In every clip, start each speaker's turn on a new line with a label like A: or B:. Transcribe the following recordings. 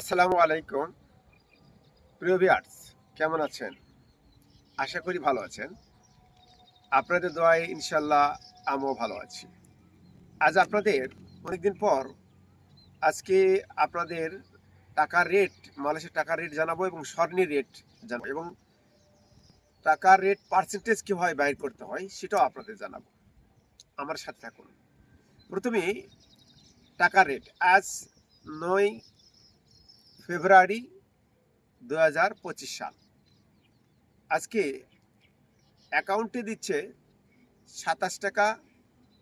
A: আসসালামু আলাইকুম। প্রিয় ভিউয়ার্স, কেমন আছেন? আশা করি ভালো আছেন। আপনাদের দোয়ায় ইনশাল্লাহ আমিও ভালো আছি। আজ আপনাদের অনেকদিন পর আজকে আপনাদের টাকার রেট মালয়েশিয়ার টাকার রেট জানাব এবং স্বর্ণের রেট জানাব এবং টাকার রেট পার্সেন্টেজ কীভাবে বাইর করতে হয় সেটাও আপনাদের জানাব। আমার সাথে থাকুন। প্রথমে টাকার রেট আজ নয় ফেব্রুয়ারি দু হাজার পঁচিশ সাল। আজকে অ্যাকাউন্টে দিচ্ছে সাতাশ টাকা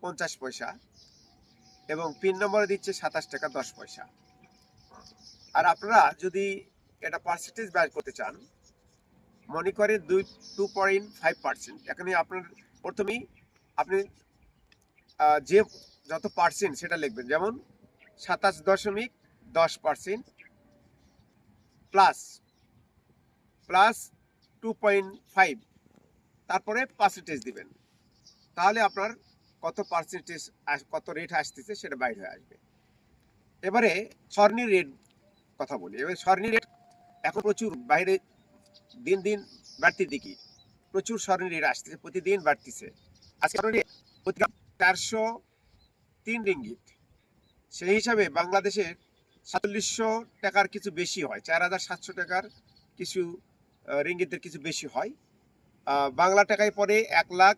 A: পঞ্চাশ পয়সা এবং পিন নম্বরে দিচ্ছে সাতাশ টাকা দশ পয়সা। আর আপনারা যদি এটা পার্সেন্টেজ ব্যয় করতে চান, মনে করেন দুই টু পয়েন্ট ফাইভ পার্সেন্ট এখানে আপনার প্রথমেই আপনি যে যত পার্সেন্ট সেটা লিখবেন, যেমন সাতাশ দশমিক দশ percent plus plus two point five তারপরে পার্সেন্টেজ দিবেন। তাহলে আপনার কত পার্সেন্টেজ কত রেট আসতেছে সেটা বাইরে হয়ে আসবে। এবারে স্বর্ণের রেট কথা বলি। এবার স্বর্ণের রেট এখন প্রচুর, বাইরে দিন দিন বাড়তির দিকে প্রচুর স্বর্ণের রেট আসতেছে, প্রতিদিন বাড়তিছে। আজকে চারশো তিন রিঙ্গিত। সেই হিসাবে বাংলাদেশের সাতচল্লিশশো টাকার কিছু বেশি হয় চার হাজার সাতশো টাকার কিছু রিঙ্গিতের কিছু বেশি হয়। বাংলা টাকায় পরে এক লাখ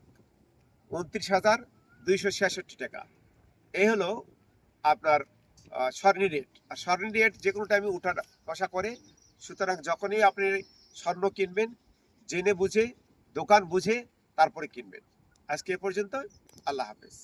A: উনত্রিশ হাজার দুইশো ছিয়াষট্টি টাকা। এই হলো আপনার আহ, স্বর্ণের রেট। আর স্বর্ণের রেট যে কোনো টাইমে উঠা বসা করে। সুতরাং যখনই আপনি স্বর্ণ কিনবেন জেনে বুঝে দোকান বুঝে তারপরে কিনবেন। আজকে এ পর্যন্ত আল্লাহ হাফেজ।